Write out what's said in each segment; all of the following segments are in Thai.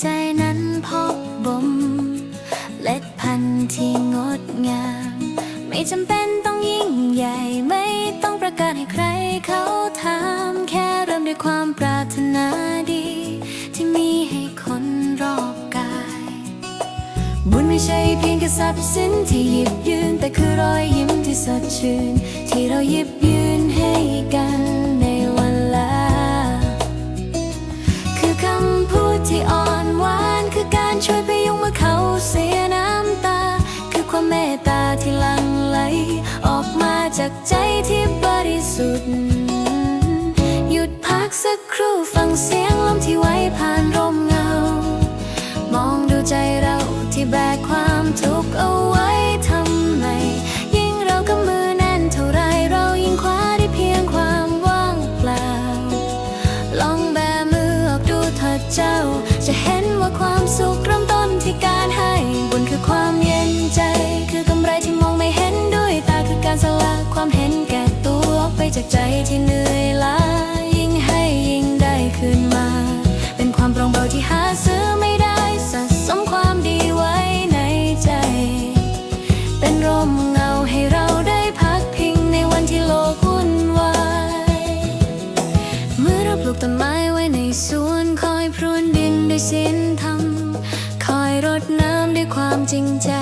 ใจนั้นพบบ่มเล็ดพันที่งดงาม ไม่จำเป็นต้องยิ่งใหญ่ไม่ต้องประกาศให้ใครเขาถามแค่เริ่มด้วยความปรารถนาดี ที่มีให้คนรอบกาย บุญไม่ใช่เพียงแค่ทรัพย์สินที่หยิบยืน แต่คือรอยยิ้มที่สดชื่น ที่เราหยิบยืนให้กัน เสียน้ำตา คือความเมตตาที่ลังไหล ออกมาจากใจที่บริสุทธิ์ หยุดพักสักครู่ฟังเสียงลมที่ ใจที่เหนื่อยล้ายิ่งให้ยิ่งได้คืนมา เป็นความโปร่งเบาที่หาซื้อไม่ได้สะสมความดีไว้ในใจ เป็นร่มเงาให้เราได้พักพิงในวันที่โลกวุ่นวายเมื่อเราปลูกต้นไม้ไว้ในสวนคอยพรวนดินด้วยศีลธรรมคอยรดน้ำด้วยความจริงใจ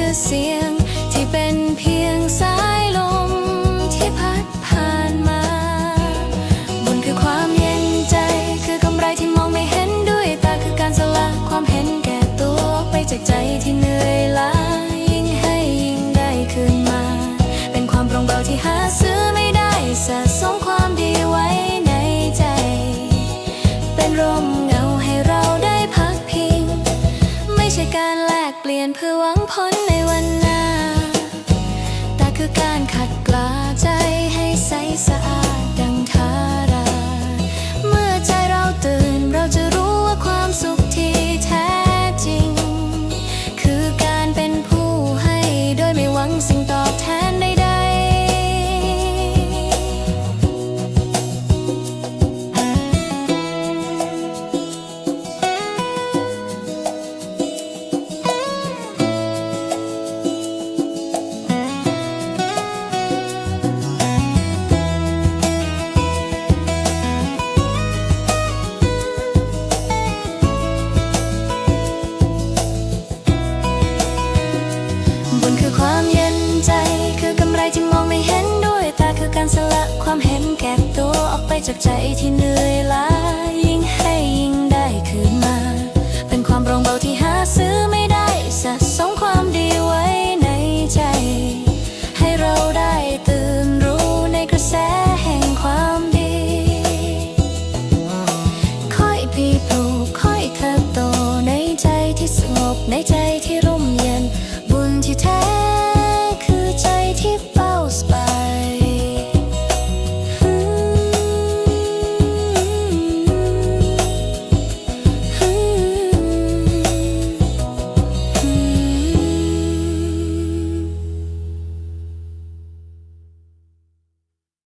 ชื่อเสียง ที่เป็นเพียงสายลมที่พัดผ่านมา บุญคือความเย็นใจ คือกำไรที่มองไม่เห็นด้วยตาคือการสละความเห็นแก่ตัวไปจากใจที่เหนื่อยล้า หวังพ้นในวันหน้า แต่คือการขัดกลาใจให้ใสสะอาดดังท จากใจที่เหนื่อยล้ายิ่งให้ยิ่งได้คืนมา เป็นความรองเบาที่หาซื้อไม่ได้สะสมความดีไว้ในใจ ให้เราได้ตื่นรู้ในกระแสแห่งความดี ค่อยพีปลูกค่อยเติบโตในใจที่สงบในใจ